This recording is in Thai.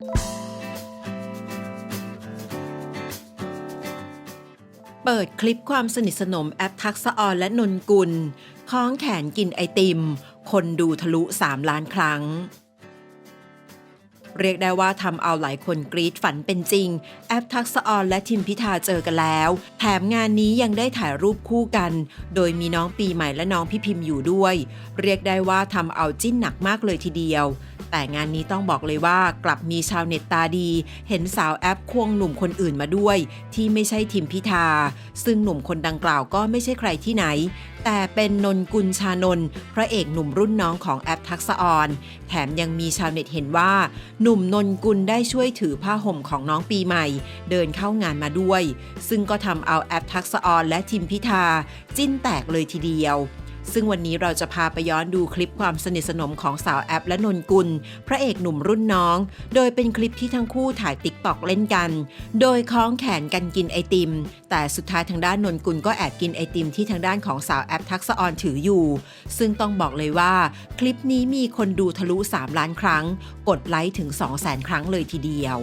เปิดคลิปความสนิทสนมแอปทักษะออนและนนกุลคล้องแขนกินไอติม คนดูทะลุ 3 ล้านครั้ง เรียกได้ว่าทำเอาหลายคนกรี๊ดฝันเป็นจริง แอปทักษะออนและทิมพิธาเจอกันแล้ว แถมงานนี้ยังได้ถ่ายรูปคู่กัน โดยมีน้องปีใหม่และน้องพี่พิมพ์อยู่ด้วย เรียกได้ว่าทำเอาจิ้นหนักมากเลยทีเดียว แต่งานนี้ต้องบอกเลยว่ากลับมีชาวเน็ตตาดี เห็นสาวแอปควงหนุ่มคนอื่นมาด้วย ที่ไม่ใช่ทิมพิธา ซึ่งหนุ่มคนดังกล่าวก็ไม่ใช่ใครที่ไหน แต่เป็นนนกุลชานนพระเอกหนุ่มรุ่นน้องของแอปทักษะออนแถมยังมีชาวเน็ตเห็นว่า หนุ่มนนกุลได้ช่วยถือผ้าห่มของน้องปีใหม่ เดินเข้างานมาด้วย ซึ่งก็ทำเอาแอปทักษะออนและทิมพิธา จิ้นแตกเลยทีเดียว ซึ่งวันนี้เราจะพาไปย้อนดูคลิปความสนิทสนมของสาวแอปและนนกุล พระเอกหนุ่มรุ่นน้อง โดยเป็นคลิปที่ทั้งคู่ถ่ายติ๊กตอกเล่นกัน โดยคล้องแขนกันกินไอติม แต่สุดท้ายทางด้านนนกุลก็แอบกินไอติมที่ทางด้านของสาวแอปทักษะออนถืออยู่ ซึ่งต้องบอกเลยว่า คลิปนี้มีคนดูทะลุ 3 ล้านครั้ง กดไลค์ถึง 2 0 0 0 0 0 ครั้งเลยทีเดียว